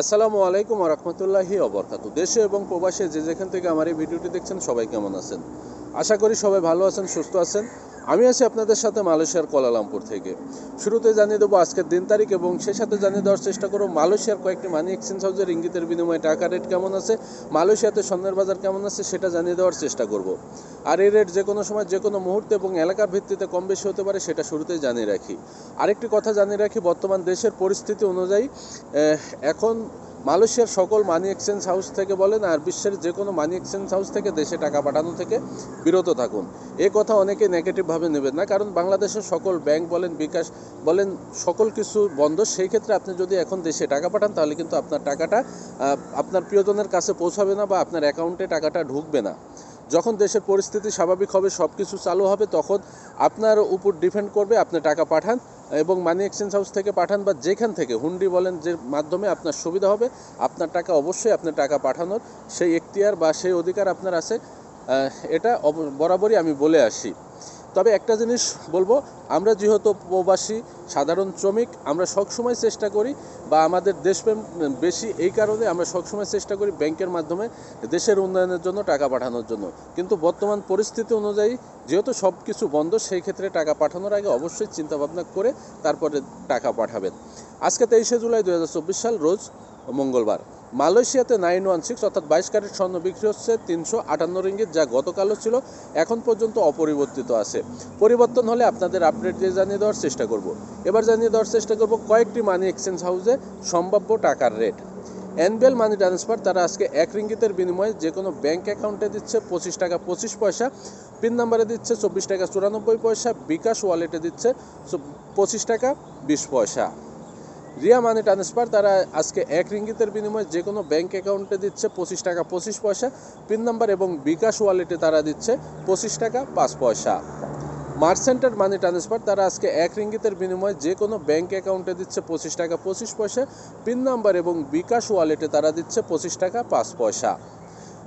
আসসালামু আলাইকুম রহমতুল্লাহি অবরকাত দেশে এবং প্রবাসে যে যেখান থেকে আমার এই ভিডিওটি দেখছেন সবাই কেমন আছেন? আশা করি সবাই ভালো আছেন, সুস্থ আছেন। আমি আছি আপনাদের সাথে মালয়েশিয়ার কোলালামপুর থেকে। শুরুতে জানিয়ে দেবো আজকের দিন তারিখ এবং সেই সাথে জানিয়ে দেওয়ার চেষ্টা করব মালয়েশিয়ার কয়েকটি মানি এক্সচেঞ্জ হাউসের ইঙ্গিতের বিনিময়ে টাকা রেট কেমন আছে, মালয়েশিয়াতে স্বর্ণের বাজার কেমন আছে সেটা জানিয়ে দেওয়ার চেষ্টা করব। আর এই রেট যে কোনো সময়, যে কোনো মুহূর্তে এবং এলাকার ভিত্তিতে কম বেশি হতে পারে সেটা শুরুতেই জানিয়ে রাখি। আরেকটি কথা জানিয়ে রাখি, বর্তমান দেশের পরিস্থিতি অনুযায়ী এখন মালয়েশিয়ার সকল মানি এক্সচেঞ্জ হাউস থেকে বলেন আর বিশ্বের যে কোনো মানি এক্সচেঞ্জ হাউস থেকে দেশে টাকা পাঠানো থেকে বিরত থাকুন। এ কথা অনেকে নেগেটিভভাবে নেবেন না, কারণ বাংলাদেশের সকল ব্যাংক বলেন, বিকাশ বলেন, সকল কিছু বন্ধ। সেই ক্ষেত্রে আপনি যদি এখন দেশে টাকা পাঠান, তাহলে কিন্তু আপনার টাকাটা আপনার প্রিয়জনের কাছে পৌঁছাবে না বা আপনার অ্যাকাউন্টে টাকাটা ঢুকবে না। যখন দেশের পরিস্থিতি স্বাভাবিক হবে সব কিছু চালু হবে, তখন আপনার উপর ডিপেন্ড করবে, আপনি টাকা পাঠান। এবং মানি এক্সচেঞ্জ হাউস থেকে পাঠান বা যেখান থেকে, হুন্ডি বলেন যে মাধ্যমে আপনার সুবিধা হবে, আপনার টাকা অবশ্যই আপনার টাকা পাঠানোর, সেই এখতিয়ার বা সেই অধিকার আপনার আছে। এটা বরাবরই আমি বলে আসি। তবে একটা জিনিস বলব, আমরা যেহেতু প্রবাসী সাধারণ শ্রমিক, আমরা সবসময় চেষ্টা করি বা আমাদের দেশপ্রেম বেশি এই কারণে আমরা সবসময় চেষ্টা করি ব্যাংকের মাধ্যমে দেশের উন্নয়নের জন্য টাকা পাঠানোর জন্য। কিন্তু বর্তমান পরিস্থিতি অনুযায়ী যেহেতু সব কিছু বন্ধ, সেই ক্ষেত্রে টাকা পাঠানোর আগে অবশ্যই চিন্তা ভাবনা করে তারপরে টাকা পাঠাবেন। আজকে তেইশে জুলাই দু হাজার চব্বিশ সাল, রোজ মঙ্গলবার। মালয়েশিয়াতে নাইন ওয়ান সিক্স অর্থাৎ বাইশ ক্যারেট স্বর্ণ বিক্রি হচ্ছে তিনশো আটান্ন রিঙ্গিত, যা গতকালও ছিল, এখন পর্যন্ত অপরিবর্তিত আছে। পরিবর্তন হলে আপনাদের আপডেট দিয়ে জানিয়ে দেওয়ার চেষ্টা করব। এবার জানিয়ে দেওয়ার চেষ্টা করব কয়েকটি মানি এক্সচেঞ্জ হাউসে সম্ভাব্য টাকার রেট এনবিএল মানি ট্রান্সফার তারা আজকে এক রিঙ্গিতের বিনিময়ে যে কোনো ব্যাঙ্ক অ্যাকাউন্টে দিচ্ছে পঁচিশ টাকা পঁচিশ পয়সা পিন নাম্বারে দিচ্ছে চব্বিশ টাকা চুরানব্বই পয়সা, বিকাশ ওয়ালেটে দিচ্ছে পঁচিশ টাকা বিশ পয়সা। রিয়া মানি ট্রান্সফার, তারা আজকে এক রিঙ্গিতের বিনিময়ে যে কোনো ব্যাঙ্ক অ্যাকাউন্টে দিচ্ছে পঁচিশ টাকা পঁচিশ পয়সা, পিন নাম্বার এবং বিকাশ ওয়ালেটে তারা দিচ্ছে পঁচিশ টাকা পাঁচ পয়সা। মার্সেন্টের মানি ট্রান্সফার, তারা আজকে এক রিঙ্গিতের বিনিময়ে যে কোনো ব্যাঙ্ক অ্যাকাউন্টে দিচ্ছে পঁচিশ টাকা পঁচিশ পয়সা, পিন নাম্বার এবং বিকাশ ওয়ালেটে তারা দিচ্ছে পঁচিশ টাকা পাঁচ পয়সা।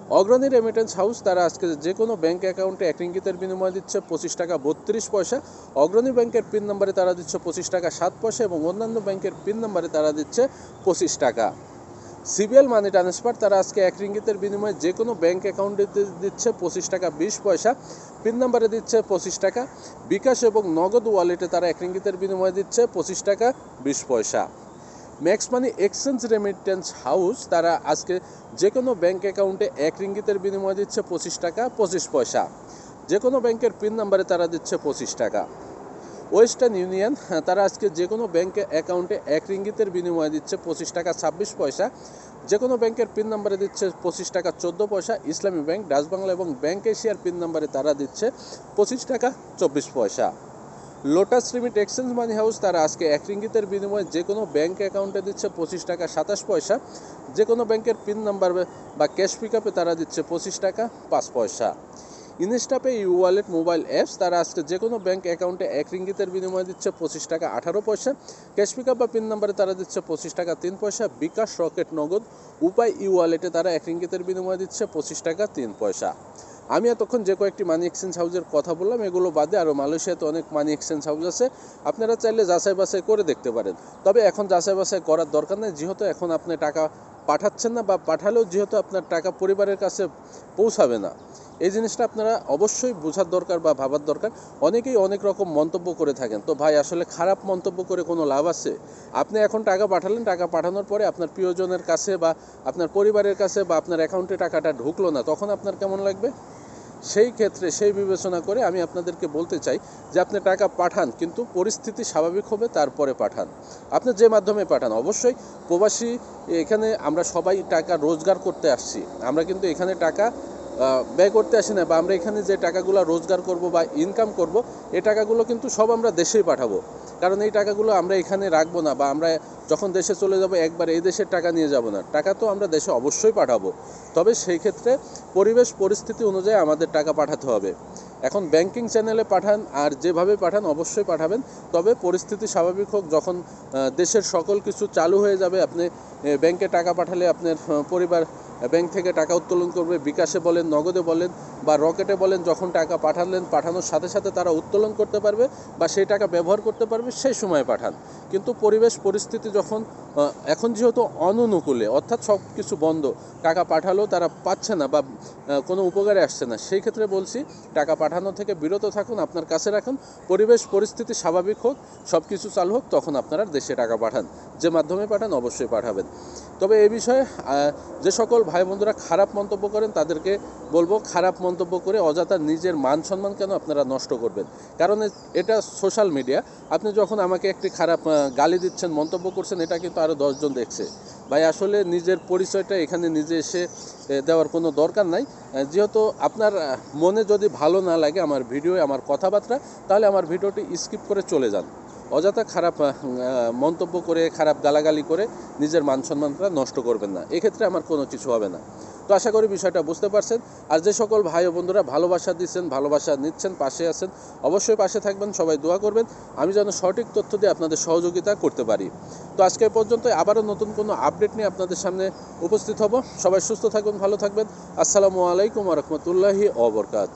অগ্রণী রেমিটেন্স হাউস তারা আজকে যে কোনো ব্যাঙ্ক অ্যাকাউন্টে এক রিঙ্গিতের বিনিময় দিচ্ছে পঁচিশ টাকা বত্রিশ পয়সা। অগ্রণী ব্যাংকের পিন নাম্বারে তারা দিচ্ছে পঁচিশ টাকা সাত পয়সা এবং অন্যান্য ব্যাংকের পিন নাম্বারে তারা দিচ্ছে পঁচিশ টাকা। সিবিএল মানি ট্রান্সফার তারা আজকে এক রিঙ্গিতের বিনিময়ে যে কোনো ব্যাংক অ্যাকাউন্টে দিচ্ছে পঁচিশ টাকা বিশ পয়সা। পিন নাম্বারে দিচ্ছে পঁচিশ টাকা। বিকাশ এবং নগদ ওয়ালেটে তারা এক রিঙ্গিতের বিনিময়ে দিচ্ছে পঁচিশ টাকা বিশ পয়সা। Max money exchange remittance house তারা আজকে যে কোনো ব্যাংক অ্যাকাউন্টে এক রিঙ্গিতের বিনিময়ে দিচ্ছে পঁচিশ টাকা, পঁচিশ পয়সা। যে কোনো ব্যাংকের পিন নাম্বারে তারা দিচ্ছে পঁচিশ টাকা। ওয়েস্টার্ন ইউনিয়ন তারা আজকে যে কোনো ব্যাংক অ্যাকাউন্টে এক রিঙ্গিতের বিনিময়ে দিচ্ছে পঁচিশ টাকা, ছাব্বিশ পয়সা। যে কোনো ব্যাংকের পিন নাম্বারে দিচ্ছে পঁচিশ টাকা, চোদ্দ পয়সা। ইসলামী ব্যাংক ডাচ বাংলা এবং ব্যাংক এশিয়ার পিন নাম্বারে তারা দিচ্ছে পঁচিশ টাকা, চব্বিশ পয়সা। Lotus remit exchange money house তারা আজকে এক রিঙ্গিতের বিনিময়ে যে কোনো ব্যাংক অ্যাকাউন্টে দিচ্ছে পঁচিশ টাকা সাতাশ পয়সা, যে কোনো ব্যাংকের পিন নাম্বার বা ক্যাশ পিক আপে তারা দিচ্ছে পঁচিশ টাকা পাঁচ পয়সা। Instapay e wallet mobile apps তারা আজকে যে কোনো ব্যাংক অ্যাকাউন্টে এক রিঙ্গিতের বিনিময়ে দিচ্ছে পঁচিশ টাকা আঠারো পয়সা ক্যাশ পিক আপ বা পিন নাম্বারে তারা দিচ্ছে পঁচিশ টাকা তিন পয়সা, বিকাশ রকেট নগদ, উপায় ই ওয়ালেটে তারা এক রিঙ্গিতের বিনিময়ে দিচ্ছে পঁচিশ টাকা তিন পয়সা। আমি এতক্ষণ যে কয়েকটি মানি এক্সচেঞ্জ হাউজের কথা বললাম, এগুলো বাদে আরও মালয়েশিয়াতে অনেক মানি এক্সচেঞ্জ হাউস আছে। আপনারা চাইলে যাচাই বাছাই করে দেখতে পারেন। তবে এখন যাচাই বাছাই করার দরকার নেই, যেহেতু এখন আপনি টাকা পাঠাচ্ছেন না বা পাঠালেও যেহেতু আপনার টাকা পরিবারের কাছে পৌঁছাবে না, এই জিনিসটা আপনারা অবশ্যই বোঝার দরকার বা ভাবার দরকার। অনেকেই অনেক রকম মন্তব্য করে থাকেন, তো ভাই, আসলে খারাপ মন্তব্য করে কোনো লাভ আছে? আপনি এখন টাকা পাঠালেন, টাকা পাঠানোর পরে আপনার প্রিয়জনের কাছে বা আপনার পরিবারের কাছে বা আপনার অ্যাকাউন্টে টাকাটা ঢুকলো না, তখন আপনার কেমন লাগবে? সেই ক্ষেত্রে সেই বিবেচনা করে আমি আপনাদেরকে বলতে চাই যে আপনি টাকা পাঠান, কিন্তু পরিস্থিতি স্বাভাবিক হবে, তারপরে পাঠান। আপনি যে মাধ্যমে পাঠান, অবশ্যই প্রবাসী এখানে আমরা সবাই টাকা রোজগার করতে আসছি। আমরা কিন্তু এখানে টাকা ব্যয় করতে আসি না, বা আমরা এখানে যে টাকাগুলো রোজগার করব বা ইনকাম করব, এ টাকাগুলো কিন্তু সব আমরা দেশেই পাঠাবো। কারণ এই টাকাগুলো আমরা এখানে রাখব না বা আমরা যখন দেশে চলে যাব একবার এই দেশের টাকা নিয়ে যাব না। টাকা তো আমরা দেশে অবশ্যই পাঠাবো। তবে সেই ক্ষেত্রে পরিবেশ, পরিস্থিতি অনুযায়ী আমাদের টাকা পাঠাতে হবে। এখন ব্যাংকিং চ্যানেলে পাঠান আর যেভাবে পাঠান অবশ্যই পাঠাবেন। তবে পরিস্থিতি স্বাভাবিক হোক, যখন দেশের সকল কিছু চালু হয়ে যাবে, আপনি ব্যাংকে টাকা পাঠালে আপনার পরিবার ব্যাংক থেকে টাকা উত্তোলন করবে, বিকাশে বলেন, নগদে বলেন বা রকেটে বলেন, যখন টাকা পাঠালেন, পাঠানোর সাথে সাথে তারা উত্তোলন করতে পারবে বা সেই টাকা ব্যবহার করতে পারবে, সেই সময় পাঠান। কিন্তু পরিবেশ, পরিস্থিতি যখন এখন যেহেতু অনুনুকূলে, অর্থাৎ সব কিছু বন্ধ, টাকা পাঠালেও তারা পাচ্ছে না বা কোনো উপকারে আসছে না, সেই ক্ষেত্রে বলছি টাকা পাঠানো থেকে বিরত থাকুন, আপনার কাছে রাখুন, পরিবেশ, পরিস্থিতি স্বাভাবিক হোক সব কিছু চালু হোক, তখন আপনারা দেশে টাকা পাঠান, যে মাধ্যমে পাঠান অবশ্যই পাঠাবেন। তবে এই বিষয়ে যে সকল ভাই বন্ধুরা খারাপ মন্তব্য করেন, তাদেরকে বলব খারাপ মন্তব্য করে অযথা নিজের মান সম্মান কেন আপনারা নষ্ট করবেন? কারণ এটা সোশ্যাল মিডিয়া আপনি যখন আমাকে একটি খারাপ গালি দিচ্ছেন, মন্তব্য করছেন, এটা কিন্তু আরও দশজন দেখছে। ভাই, আসলে নিজের পরিচয়টা এখানে নিজে এসে দেওয়ার কোনো দরকার নাই। যেহেতু আপনার মনে যদি ভালো না লাগে আমার ভিডিও, আমার কথাবার্তা, তাহলে আমার ভিডিওটি স্কিপ করে চলে যান। অযথা খারাপ মন্তব্য করে, খারাপ গালাগালি করে নিজের মান সম্মানটা নষ্ট করবেন না। এক্ষেত্রে আমার কোনো কিছু হবে না। তো আশা করি বিষয়টা বুঝতে পারছেন। আর যে সকল ভাই ও বন্ধুরা ভালোবাসা দিচ্ছেন, ভালোবাসা নিচ্ছেন, পাশে আছেন, অবশ্যই পাশে থাকবেন, সবাই দোয়া করবেন। আমি যেন সঠিক তথ্য দিয়ে আপনাদের সহযোগিতা করতে পারি। তো আজকে পর্যন্ত আবারও নতুন কোনো আপডেট নিয়ে আপনাদের সামনে উপস্থিত হব। সবাই সুস্থ থাকবেন, ভালো থাকবেন। আসসালামু আলাইকুম রহমতুল্লাহি অবরকাত